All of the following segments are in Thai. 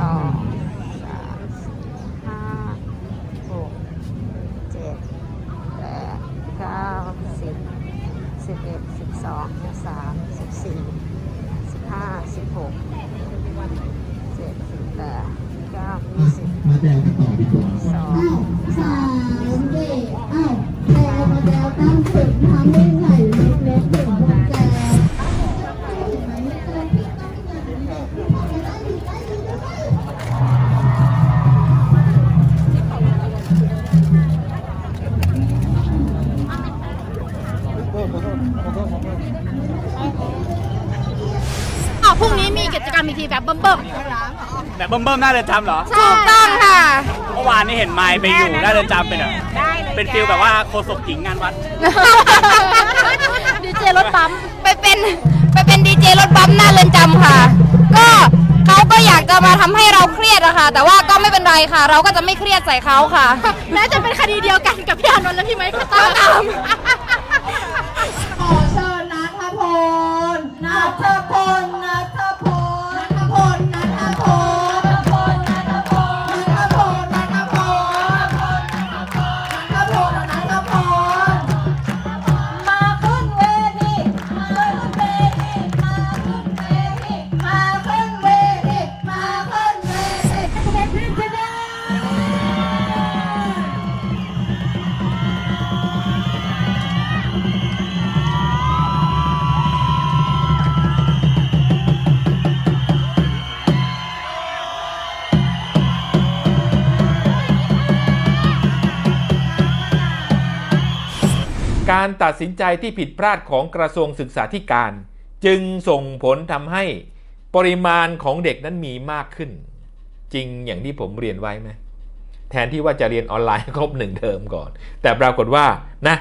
สองสามสี่ห้าหกเจ็ดแปดเก้าสิบสิบเอ็ดสิบสองสิบสามสิบสี่สิบห้าสิบหกเจ็ดสิบแปดเก้ายี่สิบ มาแดวกันต่อดีกว่า มีกิจกรรมอีกทีแบบเบิ่มแบบเบิ่มๆหน้าเรือนจำเหรอ ๆถูกต้องค่ะ เมื่อวานนี้เห็นไมค์ไปอยู่หน้าเรือนจำเป็นเหรอเป็นฟิลแบบว่าโคศกหญิงงานวัด ดีเจรถปั๊มไปเป็นไปเป็นดีเจรถปั๊มหน้าเรือนจำค่ะ ก็เขาก็อยากจะมาทำให้เราเครียดอะค่ะ แต่ว่าก็ไม่เป็นไรค่ะ เราก็จะไม่เครียดใส่เขาค่ะ แม้จะเป็นคดีเดียวกันกับพี่อานนท์และพี่ไมค์ก็ตาม ขอเชิญนัทพลนัทพล การตัดสินใจที่ผิดพลาดของกระทรวงศึกษาธิการ จึงส่งผลทำให้ปริมาณของเด็กนั้นมีมากขึ้น จริงอย่างที่ผมเรียนไว้ไหมแทนที่ว่าจะเรียนออนไลน์ครบหนึ่งเทอมก่อน แต่ปรากฏว่านะ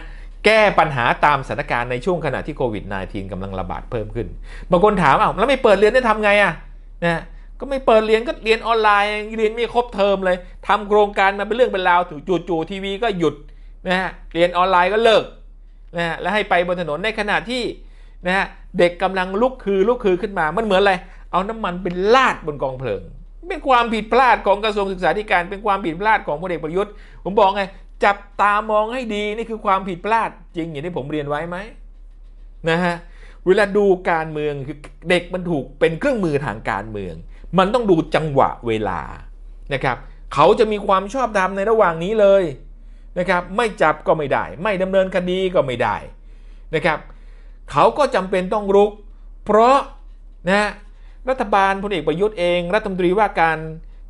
แก้ปัญหาตามสถานการณ์ในช่วงขณะที่โควิด -19 กำลังระบาดเพิ่มขึ้น บางคนถามอ้าวแล้วไม่เปิดเรียนได้ทำไงอะนะก็ไม่เปิดเรียนก็เรียนออนไลน์เรียนไม่ครบเทอมเลยทำโครงการมาเป็นเรื่องเป็นราวจู่ๆทีวีก็หยุดนะฮะเรียนออนไลน์ก็เลิก นะฮะและให้ไปบนถนนในขณะที่นะฮะเด็กกำลังลุกคือลุกคือขึ้นมา มันเหมือนอะไร เอาน้ำมันเป็นลาดบนกองเพลิง เป็นความผิดพลาดของกระทรวงศึกษาธิการ เป็นความผิดพลาดของพลเอกประยุทธ์ ผมบอกไง จับตามองให้ดีนี่คือความผิดพลาดจริงอย่างที่ผมเรียนไว้ไหมนะฮะ เวลาดูการเมืองคือเด็กมันถูกเป็นเครื่องมือทางการเมือง มันต้องดูจังหวะเวลานะครับ เขาจะมีความชอบธรรมในระหว่างนี้เลย นะครับไม่จับก็ไม่ได้ ไม่ดำเนินคดีก็ไม่ได้นะครับเขาก็จำเป็นต้องรุก เพราะนะรัฐบาลพลเอกประยุทธ์เอง รัฐมนตรีว่าการ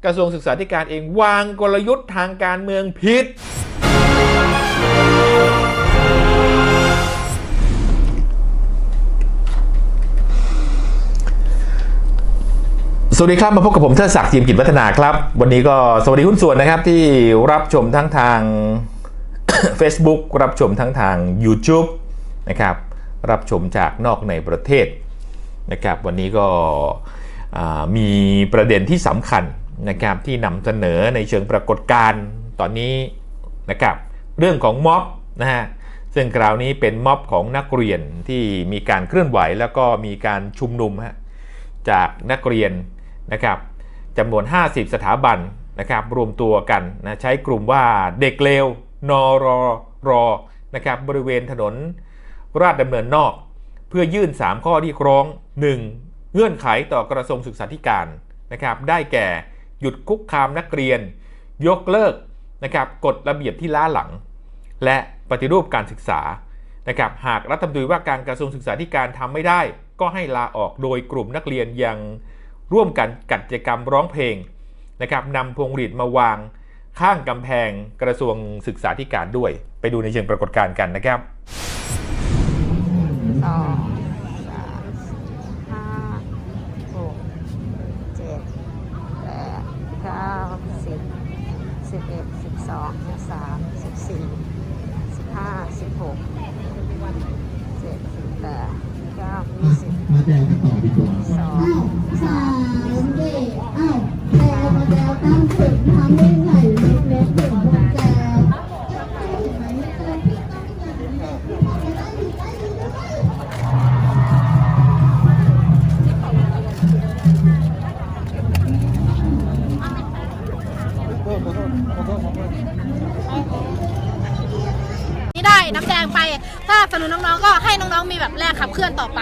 กระทรวงศึกษาธิการเองวางกลยุทธ์ทางการเมืองผิด สวัสดีครับมาพบกับผมเทิดศักดิ์ทีมกิจวัฒนาครับ วันนี้ก็สวัสดีหุ้นส่วนนะครับที่รับชมทั้งทาง Facebook รับชมทั้งทาง YouTube นะครับ รับชมจากนอกในประเทศนะครับ วันนี้ก็มีประเด็นที่สำคัญนะครับที่นำเสนอในเชิงปรากฏการณ์ตอนนี้นะครับ เรื่องของม็อบนะฮะซึ่งคราวนี้เป็นม็อบของนักเรียนที่มีการเคลื่อนไหวแล้วก็มีการชุมนุมฮะจากนักเรียนนะครับจำนวน 50 สถาบันนะครับรวมตัวกันนะใช้กลุ่มว่าเด็กเลว นรรนะครับบริเวณถนนราชดำเนินนอก เพื่อยื่น 3 ข้อที่คร้อง 1. เงื่อนไขต่อกระทรวงศึกษาธิการนะครับได้แก่หยุดคุกคามนักเรียน ยกเลิกนะครับกฎระเบียบที่ล้าหลัง และปฏิรูปการศึกษานะครับหากรัฐมนตรีว่าการกระทรวงศึกษาธิการทำไม่ได้ ก็ให้ลาออกโดยกลุ่มนักเรียนยังร่วมกันกิจกรรมร้องเพลงนะครับนำพวงหรีดมาวาง ข้างกำแพงกระทรวงศึกษาธิการด้วย ไปดูในเชิงปรากฏการณ์กันนะครับสองสามห้าหกเจ็ดแปดเก้าสิบสิบเอ็ดสิบสองสิบสามสิบสี่สิบห้าสิบหกเจ็ดสิบแปดเก้ายี่สิบมาแดวกันต่อดีกว่าสองอ้าวสามเด็กอ้าวแดวมาแดวตั้งถึงทำได้ไง นี่ได้น้ำแดงไป ถ้าสนุนน้องๆ ก็ให้น้องๆ มีแบบแรงขับเคลื่อนต่อไป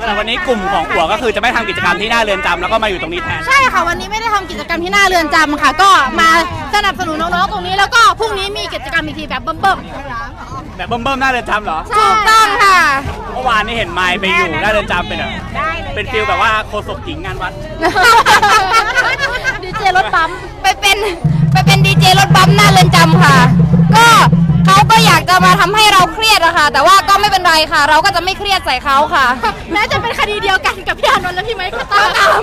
สำหรับวันนี้กลุ่มของหัวก็คือจะไม่ทำกิจกรรมที่หน้าเรือนจำแล้วก็มาอยู่ตรงนี้แทน ใช่ค่ะ วันนี้ไม่ได้ทำกิจกรรมที่หน้าเรือนจำค่ะ ก็มาสนับสนุนน้องๆตรงนี้แล้วก็พรุ่งนี้มีกิจกรรมอีกทีแบบเบิ่มแบบเบิ่มๆหน้าเรือนจำเหรอ ๆถูกต้องค่ะ เมื่อวานนี้เห็นไมค์ไปอยู่หน้าเรือนจำเป็นแบบเป็นฟิลแบบว่าโคศกหญิงงานวัด ดีเจรถปั๊มไปเป็นไปเป็นดีเจรถปั๊มหน้าเรือนจำค่ะ ก็ เขาก็อยากจะมาทำให้เราเครียดอะค่ะ แต่ว่าก็ไม่เป็นไรค่ะ เราก็จะไม่เครียดใส่เขาค่ะ แม้จะเป็นคดีเดียวกันกับพี่อานนท์และพี่ไมค์ก็ตาม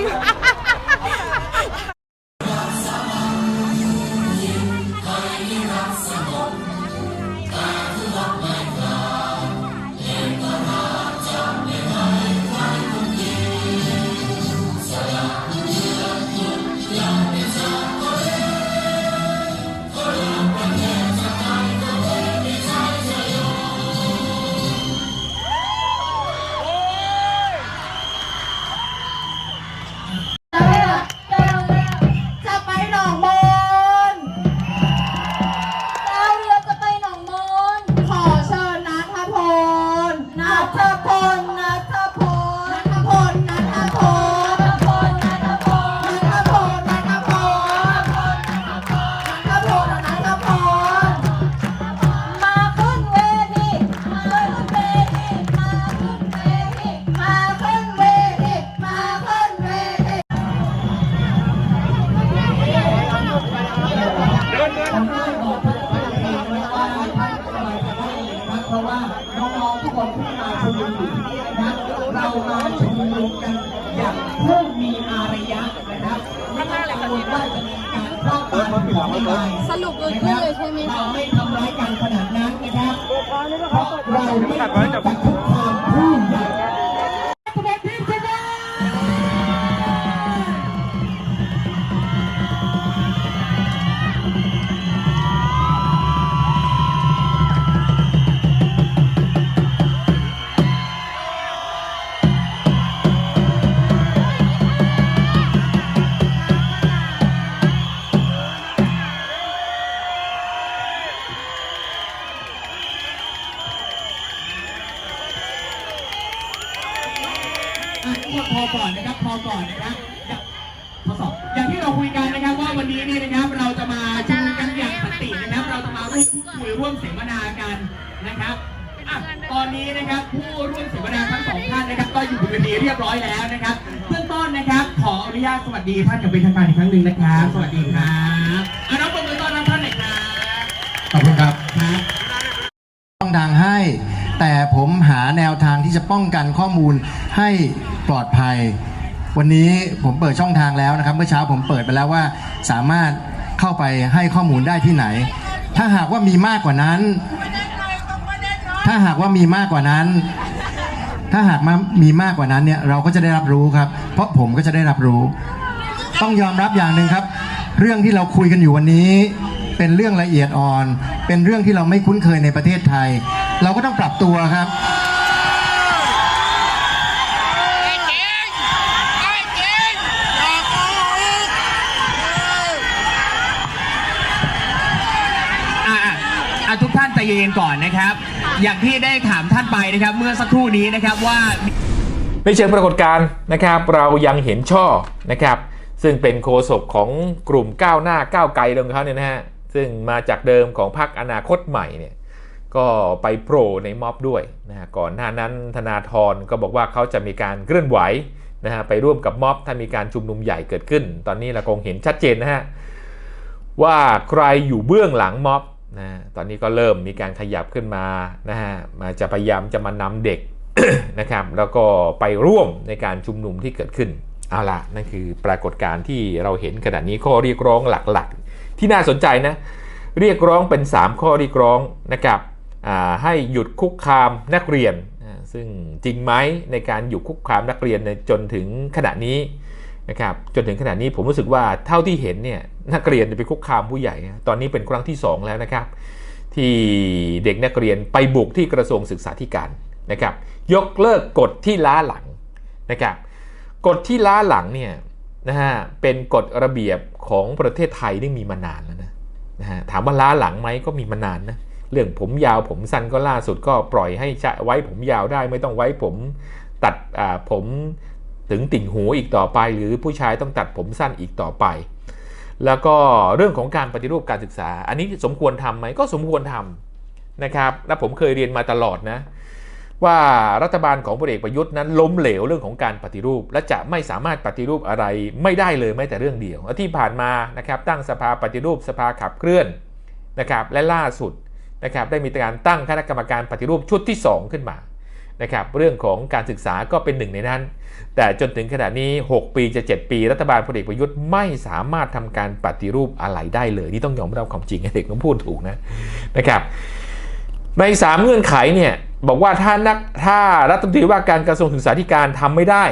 เลยใช่ไหมเราไม่ทำร้ายกันขนาดนั้นนะครับเพราะเราไม่ต้อง คุยร่วมเสวนากันนะครับอะตอนนี้นะครับผู้ร่วมเสวนาทั้งสองท่านนะครับ ก็อยู่บนเวทีเรียบร้อยแล้วนะครับเบื้องต้นนะครับขออนุญาตสวัสดีท่านอย่างเป็นทางการอีกครั้งหนึ่งนะครับ สวัสดีครับเอาน้องปรบมือต้อนรับท่านหน่อยครับขอบคุณครับครับช่องทางให้ แต่ผมหาแนวทางที่จะป้องกันข้อมูลให้ปลอดภัย วันนี้ผมเปิดช่องทางแล้วนะครับ เมื่อเช้าผมเปิดไปแล้วว่าสามารถเข้าไปให้ข้อมูลได้ที่ไหน ถ้าหากว่ามีมากกว่านั้น ถ้าหากว่ามีมากกว่านั้น ถ้าหากมามีมากกว่านั้นเนี่ยเราก็จะได้รับรู้ครับ เพราะผมก็จะได้รับรู้ ต้องยอมรับอย่างหนึ่งครับ เรื่องที่เราคุยกันอยู่วันนี้ เป็นเรื่องละเอียดอ่อน เป็นเรื่องที่เราไม่คุ้นเคยในประเทศไทย เราก็ต้องปรับตัวครับ เย็นๆก่อนนะครับ อย่างที่ได้ถามท่านไปนะครับ เมื่อสักครู่นี้นะครับว่า ในเชิงปรากฏการณ์นะครับ เรายังเห็นช่อนะครับ ซึ่งเป็นโฆษกของกลุ่มก้าวหน้าก้าวไกลเดิมเขาเนี่ยนะฮะซึ่งมาจากเดิมของพรรคอนาคตใหม่เนี่ยก็ไปโผล่ในม็อบด้วยนะฮะก่อนหน้านั้นธนาธรก็บอกว่าเขาจะมีการเคลื่อนไหวนะฮะไปร่วมกับม็อบถ้ามีการชุมนุมใหญ่เกิดขึ้น ตอนนี้เราคงเห็นชัดเจนนะฮะว่าใครอยู่เบื้องหลังม็อบ นะตอนนี้ก็เริ่มมีการขยับขึ้นมานะฮะมาจะพยายามจะมานำเด็กนะครับแล้วก็ไปร่วมในการชุมนุมที่เกิดขึ้นเอาละนั่นคือปรากฏการณ์ที่เราเห็นขณะนี้ข้อเรียกร้องหลักๆ ที่น่าสนใจนะเรียกร้องเป็น 3 ข้อเรียกร้องนะครับให้หยุดคุกคามนักเรียน ซึ่งจริงไหมในการหยุดคุกคามนักเรียนจนถึงขณะนี้นะครับจนถึงขณะนี้ผมรู้สึกว่าเท่าที่เห็นเนี่ย นักเรียนไปคุกคามผู้ใหญ่ ตอนนี้เป็นครั้งที่สองแล้วนะครับ ที่เด็กนักเรียนไปบุกที่กระทรวงศึกษาธิการนะครับ ยกเลิกกฎที่ล้าหลังนะครับกฎที่ล้าหลังเนี่ยนะฮะเป็นกฎระเบียบของประเทศไทยที่มีมานานแล้วนะนะฮะถามว่าล้าหลังไหมก็มีมานานนะเรื่องผมยาวผมสั้นก็ล่าสุดก็ปล่อยให้ไว้ผมยาวได้ไม่ต้องไว้ผมตัดอ่าผมถึงติ่งหูอีกต่อไป หรือผู้ชายต้องตัดผมสั้นอีกต่อไป แล้วก็เรื่องของการปฏิรูปการศึกษา อันนี้สมควรทำไหมก็สมควรทำนะครับ และผมเคยเรียนมาตลอดนะ ว่ารัฐบาลของพลเอกประยุทธ์นั้นล้มเหลวเรื่องของการปฏิรูป และจะไม่สามารถปฏิรูปอะไรไม่ได้เลยแม้แต่เรื่องเดียว ที่ผ่านมานะครับตั้งสภาปฏิรูปสภาขับเคลื่อนนะครับและล่าสุดนะครับได้มีการตั้งคณะกรรมการปฏิรูปชุดที่ 2 ขึ้นมา นะครับเรื่องของการศึกษาก็เป็นหนึ่งในนั้น แต่จนถึงขณะนี้ 6 ปีจะ 7 ปี รัฐบาลพลเอกประยุทธ์ไม่สามารถทำการปฏิรูปอะไรได้เลย นี่ต้องยอมรับความจริงเด็กต้องพูดถูกนะนะครับใน 3 เงื่อนไขเนี่ยบอกว่าถ้านักถ้ารัฐมนตรีว่าการกระทรวงศึกษาธิการทำไม่ได้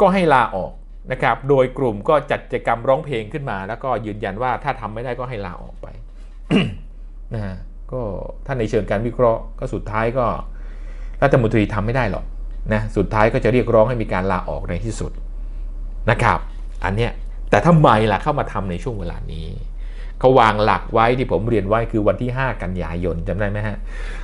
ก็ให้ลาออกนะครับโดยกลุ่มก็จัดกิจกรรมร้องเพลงขึ้นมา แล้วก็ยืนยันว่าถ้าทำไม่ได้ก็ให้ลาออกไปนะฮะก็ถ้าในเชิงการวิเคราะห์ก็สุดท้ายก็ รัฐมนตรีทำไม่ได้หรอกนะสุดท้ายก็จะเรียกร้องให้มีการลาออกในที่สุดนะครับ อันเนี้ยแต่ทำไมล่ะเข้ามาทำในช่วงเวลานี้เขาวางหลักไว้ที่ผมเรียนไว้คือวันที่ 5 กันยายนจำได้ไหมฮะ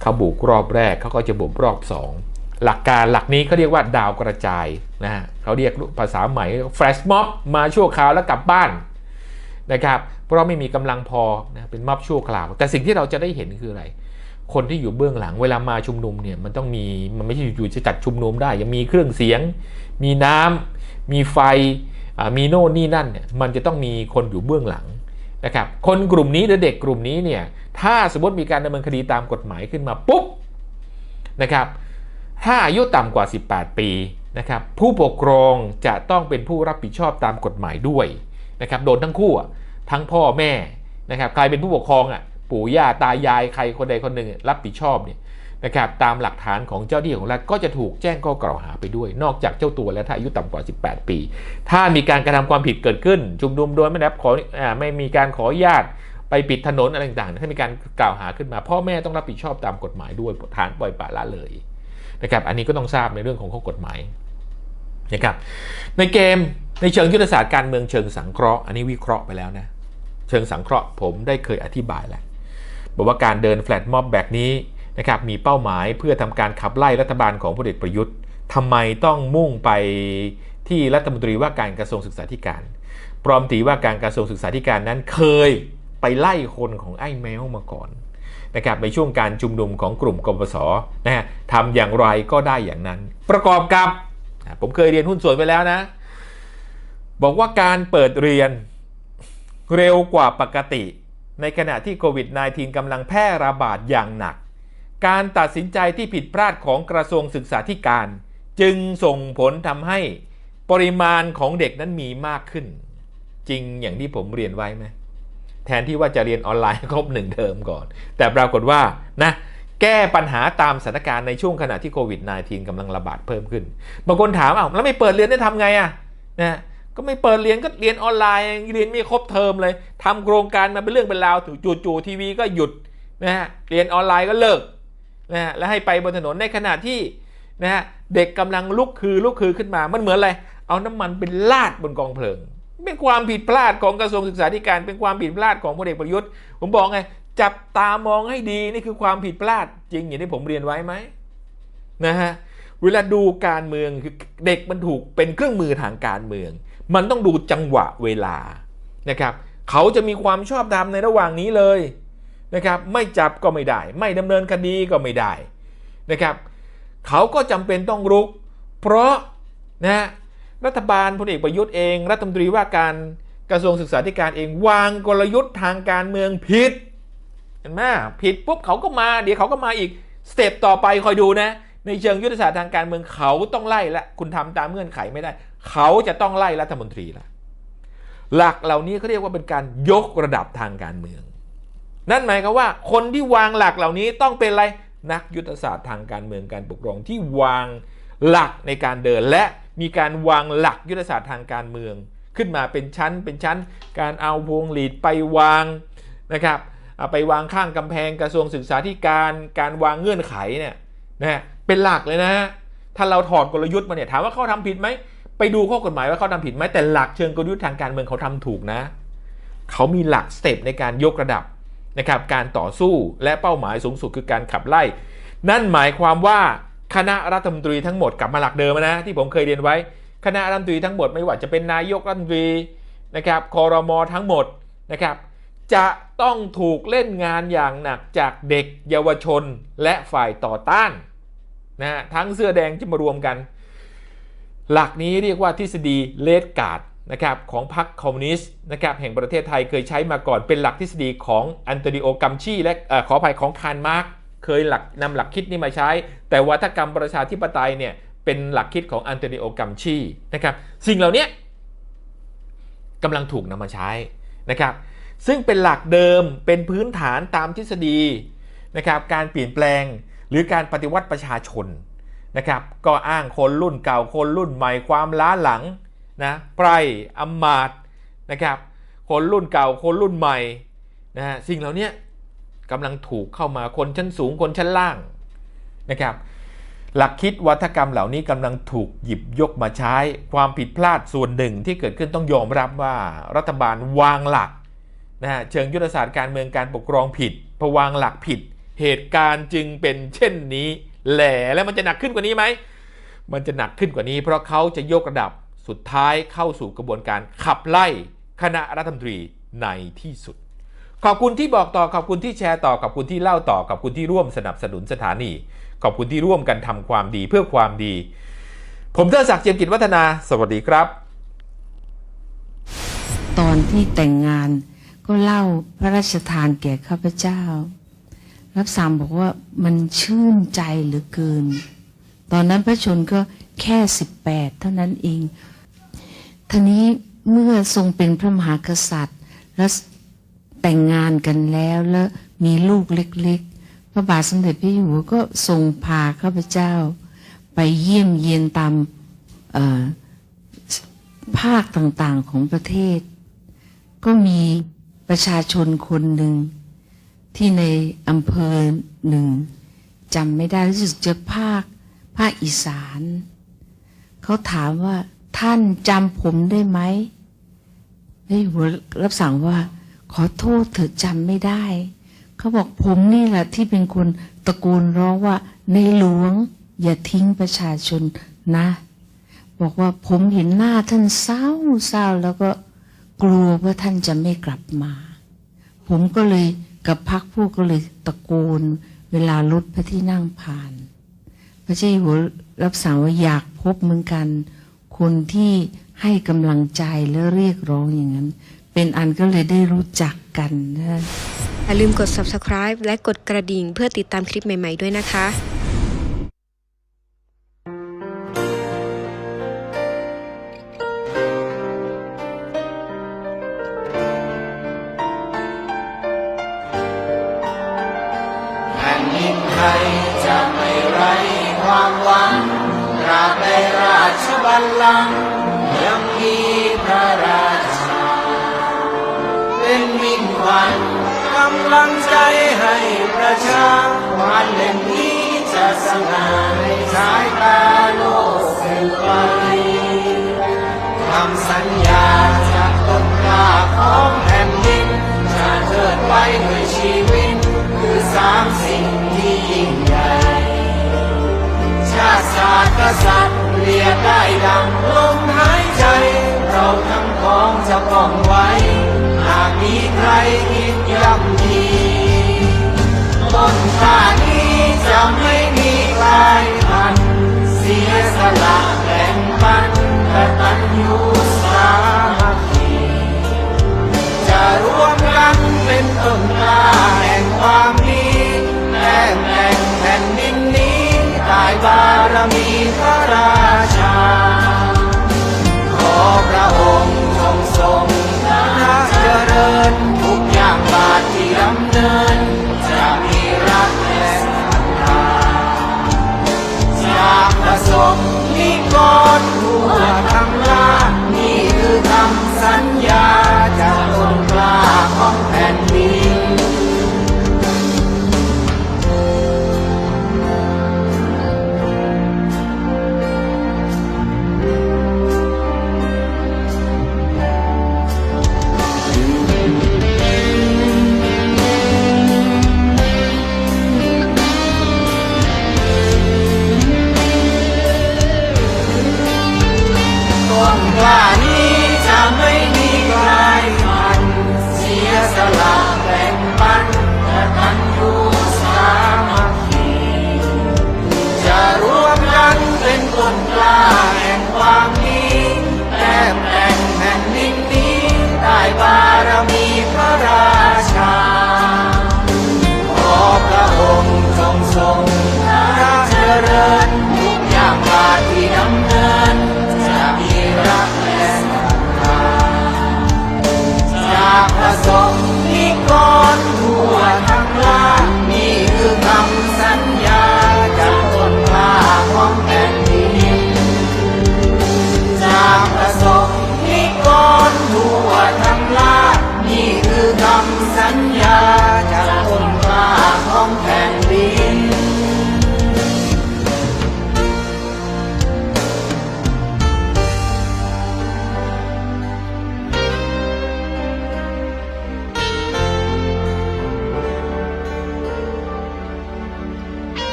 เขาบุกรอบแรกเขาก็จะบุกรอบ 2 หลักการหลักนี้เขาเรียกว่าดาวกระจายนะฮะเขาเรียกภาษาใหม่แฟลชม็อบมาชั่วคราวแล้วกลับบ้านนะครับเพราะไม่มีกำลังพอนะเป็นม็อบชั่วคราว แต่สิ่งที่เราจะได้เห็นคืออะไร คนที่อยู่เบื้องหลังเวลามาชุมนุมเนี่ยมันต้องมีมันไม่ใช่อยู่จะจัดชุมนุมได้ ยังมีเครื่องเสียง มีน้ำมีไฟมีโน่นนี่นั่นเนี่ยมันจะต้องมีคนอยู่เบื้องหลังนะครับคนกลุ่มนี้หรือเด็กกลุ่มนี้เนี่ยถ้าสมมติมีการดำเนินคดีตามกฎหมายขึ้นมาปุ๊บนะครับถ้าอายุต่ำกว่า 18 ปีนะครับผู้ปกครองจะต้องเป็นผู้รับผิดชอบตามกฎหมายด้วยนะครับโดนทั้งคู่ทั้งพ่อแม่นะครับใครเป็นผู้ปกครองอะ ปู่ย่าตายายใครคนใดคนหนึ่งรับผิดชอบเนี่ยนะครับตามหลักฐานของเจ้าหน้าที่ของรัฐก็จะถูกแจ้งข้อกล่าวหาไปด้วย นอกจากเจ้าตัวแล้วถ้าอายุต่ำกว่า 18 ปี ถ้ามีการกระทำความผิดเกิดขึ้นชุมนุมโดยไม่ได้รับขออไม่มีการขออนุญาตไปปิดถนนอะไรต่างๆ ถ้ามีการกล่าวหาขึ้นมา พ่อแม่ต้องรับผิดชอบตามกฎหมายด้วยฐานปล่อยปละละเลยนะครับอันนี้ก็ต้องทราบในเรื่องของข้อกฎหมายนะครับในเกมในเชิงยุทธศาสตร์การเมืองเชิงสังเคราะห์อันนี้วิเคราะห์ไปแล้วนะเชิงสังเคราะห์ผมได้เคยอธิบายแล้ว บอกว่าการเดินแฟลตม็อบแบบนี้นะครับมีเป้าหมายเพื่อทำการขับไล่รัฐบาลของพลเอกประยุทธ์ทำไมต้องมุ่งไปที่รัฐมนตรีว่าการกระทรวงศึกษาธิการปลอมตีว่าการกระทรวงศึกษาธิการนั้นเคยไปไล่คนของไอ้แมวมาก่อนนะครับในช่วงการชุมนุมของกลุ่มกปสนะฮะทำอย่างไรก็ได้อย่างนั้น ประกอบกับ ผมเคยเรียนหุ้นส่วนไปแล้วนะ บอกว่าการเปิดเรียนเร็วกว่าปกติ ในขณะที่โควิด -19 กำลังแพร่ระบาดอย่างหนัก การตัดสินใจที่ผิดพลาดของกระทรวงศึกษาธิการ จึงส่งผลทำให้ปริมาณของเด็กนั้นมีมากขึ้น จริงอย่างที่ผมเรียนไว้ไหมแทนที่ว่าจะเรียนออนไลน์ครบหนึ่งเทอมก่อน แต่ปรากฏว่านะแก้ปัญหาตามสถานการณ์ในช่วงขณะที่โควิด -19 กำลังระบาดเพิ่มขึ้น บางคนถามอ้าวแล้วไม่เปิดเรียนได้ทำไงอะนะ ก็ไม่เปิดเรียนก็เรียนออนไลน์เรียนไม่ครบเทอมเลยทำโครงการมาเป็นเรื่องเป็นราวถูจู่ๆทีวีก็หยุดนะฮะเรียนออนไลน์ก็เลิกนะฮะและให้ไปบนถนนในขณะที่นะฮะเด็กกำลังลุกคือลุกคือขึ้นมามันเหมือนอะไร เอาน้ำมันเป็นลาดบนกองเพลิง เป็นความผิดพลาดของกระทรวงศึกษาธิการ เป็นความผิดพลาดของพลเอกประยุทธ์ ผมบอกไงจับตามองให้ดีนี่คือความผิดพลาดจริงอย่างที่ผมเรียนไว้ไหมนะฮะเวลาดูการเมืองคือเด็กมันถูกเป็นเครื่องมือทางการเมือง มันต้องดูจังหวะเวลานะครับเขาจะมีความชอบธรรมในระหว่างนี้เลยนะครับไม่จับก็ไม่ได้ ไม่ดำเนินคดีก็ไม่ได้นะครับเขาก็จำเป็นต้องรุก เพราะนะฮะรัฐบาลพลเอกประยุทธ์เอง รัฐมนตรีว่าการกระทรวงศึกษาธิการเองวางกลยุทธ์ทางการเมืองผิดเห็นไหมผิดปุ๊บเขาก็มา เดี๋ยวเขาก็มาอีกสเต็ปต่อไปคอยดูนะ ในเชิงยุทธศาสตร์ทางการเมืองเขาต้องไล่ละคุณทำตามเงื่อนไขไม่ได้ เขาจะต้องไล่รัฐมนตรีละหลักเหล่านี้เขาเรียกว่าเป็นการยกระดับทางการเมือง นั่นหมายความว่า คนที่วางหลักเหล่านี้ต้องเป็นอะไรนักยุทธศาสตร์ทางการเมืองการปกครองที่วางหลักในการเดิน และมีการวางหลักยุทธศาสตร์ทางการเมือง ขึ้นมาเป็นชั้นเป็นชั้น การเอาพวงหลีดไปวางนะครับเอาไปวางข้างกำแพงกระทรวงศึกษาธิการ การวางเงื่อนไขเนี่ย นะเป็นหลักเลยนะฮะถ้าเราถอดกลยุทธ์มาเนี่ยถามว่าเขาทำผิดไหมไปดูข้อกฎหมายว่าเขาทำผิดไหมแต่หลักเชิงกลยุทธ์ทางการเมืองเขาทำถูกนะ เขามีหลักสเต็ปในการยกระดับนะครับการต่อสู้และเป้าหมายสูงสุดคือการขับไล่ นั่นหมายความว่าคณะรัฐมนตรีทั้งหมดกลับมาหลักเดิมนะที่ผมเคยเรียนไว้ คณะรัฐมนตรีทั้งหมดไม่ว่าจะเป็นนายกรัฐมนตรีนะครับคอรมอทั้งหมดนะครับจะต้องถูกเล่นงานอย่างหนักจากเด็กเยาวชนและฝ่ายต่อต้าน นะฮะทั้งเสื้อแดงจะมารวมกัน หลักนี้เรียกว่าทฤษฎีเลดการ์ดนะครับของพรรคคอมมิวนิสต์นะครับแห่งประเทศไทยเคยใช้มาก่อนเป็นหลักทฤษฎีของอันโตนิโอกัมชีและอขออภัยของคาร์ลมาร์กเคยหลักนำหลักคิดนี้มาใช้ แต่วัฒกรรมประชาธิปไตยเนี่ยเป็นหลักคิดของอันโตนิโอกัมชีนะครับสิ่งเหล่านี้กำลังถูกนำมาใช้นะครับซึ่งเป็นหลักเดิมเป็นพื้นฐานตามทฤษฎีนะครับการเปลี่ยนแปลง หรือการปฏิวัติประชาชนนะครับก็อ้างคนรุ่นเก่าคนรุ่นใหม่ความล้าหลังนะไพรอำมาตนะครับคนรุ่นเก่าคนรุ่นใหม่นะฮะสิ่งเหล่านี้กำลังถูกเข้ามาคนชั้นสูงคนชั้นล่างนะครับหลักคิดวัฒกรรมเหล่านี้กำลังถูกหยิบยกมาใช้ความผิดพลาดส่วนหนึ่งที่เกิดขึ้นต้องยอมรับว่ารัฐบาลวางหลักนะฮะเชิงยุทธศาสตร์การเมืองการปกครองผิดพอวางหลักผิด เหตุการณ์จึงเป็นเช่นนี้แหล่แล้วมันจะหนักขึ้นกว่านี้ไหมมันจะหนักขึ้นกว่านี้ เพราะเขาจะยกระดับสุดท้ายเข้าสู่กระบวนการขับไล่คณะรัฐมนตรีในที่สุด ขอบคุณที่บอกต่อขอบคุณที่แชร์ต่อขอบคุณที่เล่าต่อขอบคุณที่ร่วมสนับสนุนสถานี ขอบคุณที่ร่วมกันทำความดีเพื่อความดี ผมเทอศักดิ์เจียมกิจวัฒนา สวัสดีครับ ตอนที่แต่งงานก็เล่าพระราชทานแก่ข้าพเจ้า รับสั่งบอกว่ามันชื่นใจเหลือเกิน ตอนนั้นพระชนก็แค่สิบแปดเท่านั้นเองทีนี้เมื่อทรงเป็นพระมหากษัตริย์ แล้วแต่งงานกันแล้วแล้วมีลูกเล็กๆ พระบาทสมเด็จพระอยู่หัวก็ทรงพาข้าพเจ้า ไปเยี่ยมเยียนตามภาคต่างๆของประเทศ ก็มีประชาชนคนหนึ่ง ที่ในอำเภอหนึ่งจำไม่ได้รู้สึกจะภาค ภาคอีสาน เขาถามว่าท่านจำผมได้ไหมไอ้หัวรับสั่งว่า ขอโทษเถอะจำไม่ได้ เขาบอกผมนี่แหละที่เป็นคนตะโกนร้องว่าในหลวง อย่าทิ้งประชาชนนะ บอกว่าผมเห็นหน้าท่านเศร้าเศร้าแล้วก็กลัวว่าท่านจะไม่กลับมา ผมก็เลย กับพักพวกก็เลยตะโกน เวลารถพระที่นั่งผ่าน พระเจ้าอยู่หัวรับสั่งว่าอยากพบเหมือนกัน คนที่ให้กำลังใจและเรียกร้องอย่างนั้น เป็นอันก็เลยได้รู้จักกันนะอย่าลืมกด subscribe และกดกระดิ่งเพื่อติดตามคลิปใหม่ ๆ ด้วยนะคะ ยจะไม่ไร้ความหวังตราบใดราชบัลลังก์ยังมีพระราชา เป็นมิ่งขวัญกำลังใจให้ประชาวันเล่มนี้จะสง่าในสายตาโลกสืบไปคำสัญญาจากต้นกล้าของแผ่นดินจะเทิดไว้ด้วยชีวิต คือสามสิ่งที่ยิ่งใหญ่ ชาติศาสตร์กษัตริย์เรียกได้ดังลมหายใจ เราทั้งของจะป้องไว้ หากมีใครคิดย่ำยีต้นข้านี้จะไม่